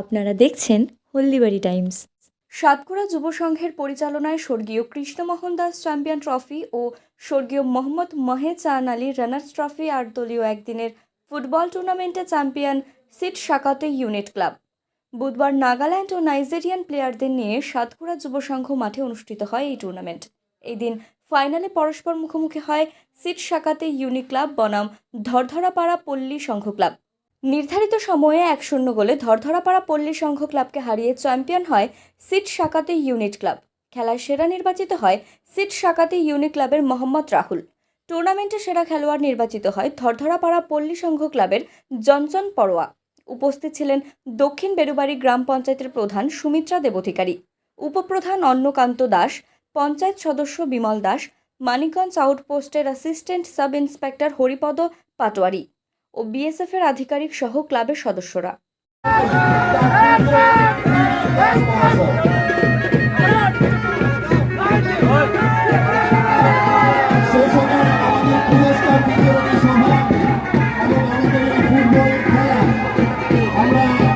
আপনারা দেখছেন হলদিবাড়ি টাইমস। সাতকুড়া যুব সংঘের পরিচালনায় স্বর্গীয় কৃষ্ণমোহন দাস চ্যাম্পিয়ন ট্রফি ও স্বর্গীয় মোহাম্মদ মহে চান আলী রানার্স ট্রফি আর দলীয় একদিনের ফুটবল টুর্নামেন্টে চ্যাম্পিয়ন সিট শাকাতে ইউনিট ক্লাব। বুধবার নাগাল্যান্ড ও নাইজেরিয়ান প্লেয়ারদের নিয়ে সাতকুড়া যুব সংঘ মাঠে অনুষ্ঠিত হয় এই টুর্নামেন্ট। এই দিন ফাইনালে পরস্পর মুখোমুখি হয় সিট শাকাতে ইউনি ক্লাব বনাম ধরধরাপাড়া পল্লী সংঘ ক্লাব। নির্ধারিত সময়ে এক শূন্য গোলে ধরধরাপাড়া পল্লী সংঘ ক্লাবকে হারিয়ে চ্যাম্পিয়ন হয় সিট শাকাতে ইউনিট ক্লাব। খেলার সেরা নির্বাচিত হয় সিট শাকাতে ইউনিট ক্লাবের মোহাম্মদ রাহুল। টুর্নামেন্টে সেরা খেলোয়াড় নির্বাচিত হয় ধরধরাপাড়া পল্লী সংঘ ক্লাবের জনসন পরোয়া। উপস্থিত ছিলেন দক্ষিণ বেরুবাড়ি গ্রাম পঞ্চায়েতের প্রধান সুমিত্রা দেবধিকারী, উপপ্রধান অন্নকান্ত দাস, পঞ্চায়েত সদস্য Bimal Das, Manikganj আউটপোস্টের assistant sub inspector Haripada Patowari. ও বিএসএফ এর আধিকারিক সহ ক্লাবের সদস্যরা।